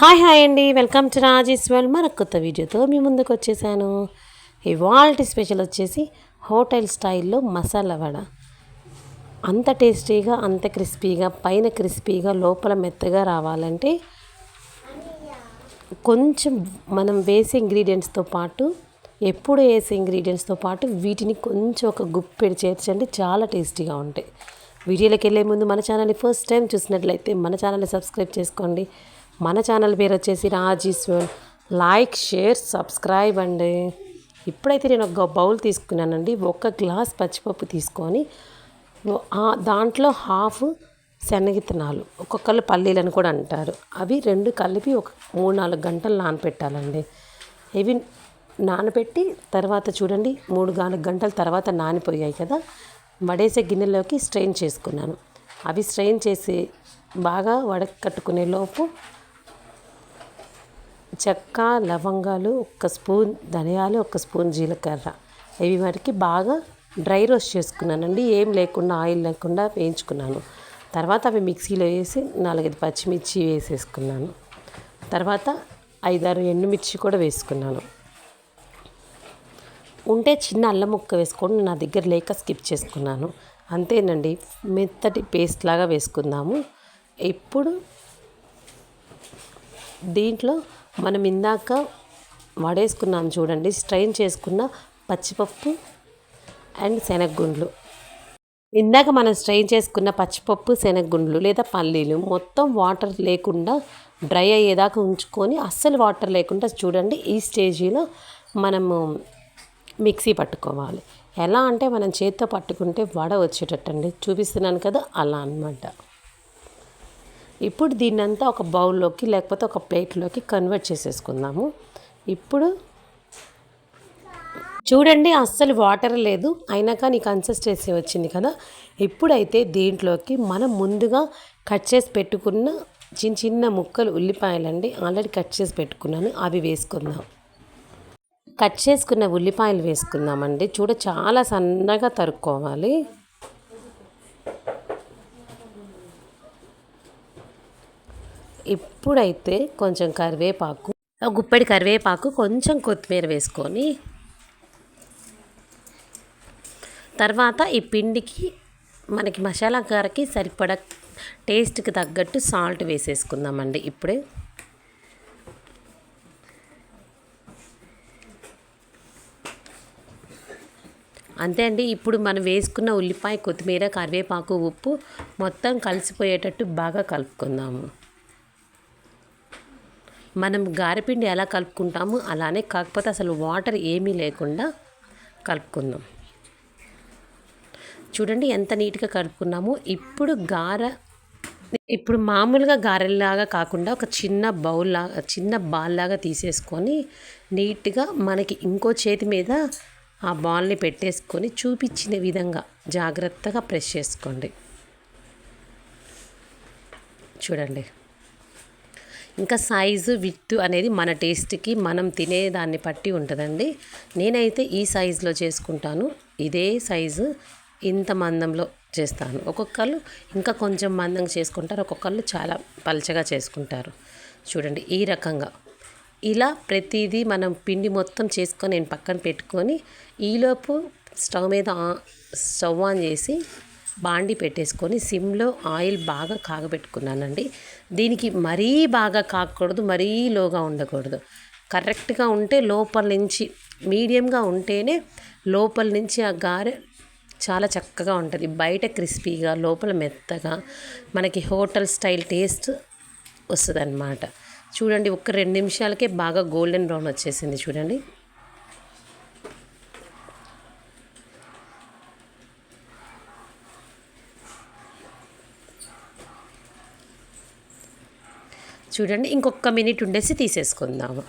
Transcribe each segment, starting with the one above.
Hi hi అండి welcome to Rajesh వెల్. మరొక కొత్త వీడియోతో మీ ముందుకు వచ్చేసాను. ఇవాల్టి స్పెషల్ వచ్చేసి హోటల్ స్టైల్లో మసాలా వడ. అంత టేస్టీగా అంత క్రిస్పీగా పైన క్రిస్పీగా లోపల మెత్తగా రావాలంటే కొంచెం మనం వేసే ఇంగ్రీడియంట్స్తో పాటు ఎప్పుడు వేసే ఇంగ్రీడియంట్స్తో పాటు వీటిని కొంచెం ఒక గుప్పెడు చేర్చండి చాలా టేస్టీగా ఉంటాయి. వీడియోలోకి వెళ్ళే ముందు మన ఛానల్ని ఫస్ట్ టైం చూసినట్లయితే మన ఛానల్ని సబ్స్క్రైబ్ చేసుకోండి. మన ఛానల్ పేరు వచ్చేసి రాజీశ్వర్ లైక్ షేర్ సబ్స్క్రైబ్ అండి. ఇప్పుడైతే నేను ఒక బౌల్ తీసుకున్నానండి. ఒక గ్లాస్ పచ్చిపప్పు తీసుకొని దాంట్లో హాఫ్ శనగిత్తనాలు. ఒక్కొక్కళ్ళు పల్లీలను కూడా అంటారు. అవి రెండు కలిపి ఒక మూడు నాలుగు గంటలు నానపెట్టాలండి. ఇవి నానబెట్టి తర్వాత చూడండి మూడు నాలుగు గంటల తర్వాత నానిపోయాయి కదా. వడేసే గిన్నెలోకి స్ట్రెయిన్ చేసుకున్నాను. అవి స్ట్రెయిన్ చేసి బాగా వడకట్టుకునే లోపు చెక్క లవంగాలు ఒక స్పూన్ ధనియాలు ఒక స్పూన్ జీలకర్ర. ఇవి వాటికి బాగా డ్రై రోస్ట్ చేసుకున్నానండి. ఏం లేకుండా ఆయిల్ లేకుండా వేయించుకున్నాను. తర్వాత అవి మిక్సీలో వేసి నాలుగైదు పచ్చిమిర్చి వేసేసుకున్నాను. తర్వాత ఐదారు ఎండుమిర్చి కూడా వేసుకున్నాను. ఉంటే చిన్న అల్లం ముక్క వేసుకోండి నా దగ్గర లేక స్కిప్ చేసుకున్నాను. అంతేనండి మెత్తటి పేస్ట్ లాగా వేసుకుందాము. ఇప్పుడు దీంట్లో మనం ఇందాక వడేసుకున్నాం చూడండి స్ట్రైన్ చేసుకున్న పచ్చిపప్పు అండ్ శనగగుండ్లు. ఇందాక మనం స్ట్రైన్ చేసుకున్న పచ్చిపప్పు శనగగుండ్లు లేదా పల్లీలు మొత్తం వాటర్ లేకుండా డ్రై అయ్యేదాకా ఉంచుకొని అస్సలు వాటర్ లేకుండా చూడండి ఈ స్టేజీలో మనము మిక్సీ పట్టుకోవాలి. ఎలా అంటే మనం చేత్తో పట్టుకుంటే వడ వచ్చేటట్టండి. చూపిస్తున్నాను కదా అలా అనమాట ఇప్పుడు దీన్నంతా ఒక బౌల్లోకి లేకపోతే ఒక ప్లేట్లోకి కన్వర్ట్ చేసేసుకుందాము. ఇప్పుడు చూడండి అస్సలు వాటర్ లేదు. అయినా కానీ కన్సిస్టెన్సీ వచ్చింది కదా? ఇప్పుడైతే దీంట్లోకి మనం ముందుగా కట్ చేసి పెట్టుకున్న చిన్న చిన్న ముక్కలు ఉల్లిపాయలండి ఆల్రెడీ కట్ చేసి పెట్టుకున్నాను. అవి వేసుకుందాం. కట్ చేసుకున్న ఉల్లిపాయలు వేసుకుందామండి. చూడ చాలా సన్నగా తరుక్కోవాలి. ఇప్పుడైతే కొంచెం కరివేపాకు గుప్పెడి కరివేపాకు కొంచెం కొత్తిమీర వేసుకొని తర్వాత ఈ పిండికి మనకి మసాలా కారకి సరిపడ టేస్ట్కి తగ్గట్టు సాల్ట్ వేసేసుకుందామండి ఇప్పుడే. అంతే అండి ఇప్పుడు మనం వేసుకున్న ఉల్లిపాయ కొత్తిమీర కరివేపాకు ఉప్పు మొత్తం కలిసిపోయేటట్టు బాగా కలుపుకుందాము. మనం గారెపిండి ఎలా కలుపుకుంటాము అలానే కాకపోతే అసలు వాటర్ ఏమీ లేకుండా కలుపుకుందాం. చూడండి ఎంత నీట్గా కలుపుకున్నాము. ఇప్పుడు గార ఇప్పుడు మామూలుగా గారెల్లాగా కాకుండా ఒక చిన్న బౌల్ లాగా చిన్న బాల్ లాగా తీసేసుకొని నీట్గా మనకి ఇంకో చేతి మీద ఆ బాల్ని పెట్టేసుకొని చూపించిన విధంగా జాగ్రత్తగా ప్రెస్ చేసుకోండి. చూడండి. ఇంకా సైజు విత్ అనేది మన టేస్ట్కి మనం తినే దాన్ని బట్టి ఉంటుందండి. నేనైతే ఈ సైజులో చేసుకుంటాను. ఇదే సైజు ఇంత మందంలో చేస్తాను. ఒక్కొక్కళ్ళు ఇంకా కొంచెం మందంగా చేసుకుంటారు. ఒక్కొక్కళ్ళు చాలా పలచగా చేసుకుంటారు. చూడండి ఈ రకంగా. ఇలా ప్రతిదీ మనం పిండి మొత్తం చేసుకొని నేను పక్కన పెట్టుకొని ఈలోపు స్టవ్ మీద స్టవ్ ఆన్ చేసి బాండి పెట్టేసుకొని సిమ్లో ఆయిల్ బాగా కాగబెట్టుకున్నానండి. దీనికి మరీ బాగా కాకూడదు మరీ లోగా ఉండకూడదు. కరెక్ట్గా ఉంటే లోపల నుంచి మీడియంగా ఉంటేనే లోపల నుంచి ఆ గారె చాలా చక్కగా ఉంటుంది. బయట క్రిస్పీగా లోపల మెత్తగా మనకి హోటల్ స్టైల్ టేస్ట్ వస్తుంది చూడండి ఒక్క రెండు నిమిషాలకే బాగా గోల్డెన్ బ్రౌన్ వచ్చేసింది చూడండి. చూడండి ఇంకొక మినిట్ ఉండేసి తీసేసుకుందాము.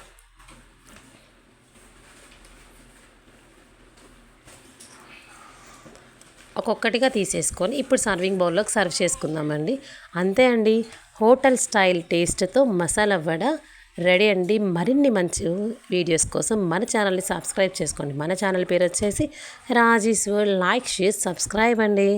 ఒక్కొక్కటిగా తీసేసుకొని ఇప్పుడు సర్వింగ్ బౌల్లోకి సర్వ్ చేసుకుందామండి. అంతే అండి హోటల్ స్టైల్ టేస్ట్తో మసాలా వడ రెడీ అండి. మరిన్ని మంచి వీడియోస్ కోసం మన ఛానల్ని సబ్స్క్రైబ్ చేసుకోండి. మన ఛానల్ పేరు వచ్చేసి రాజీస్ లైక్ షేర్ సబ్స్క్రైబ్ అండి.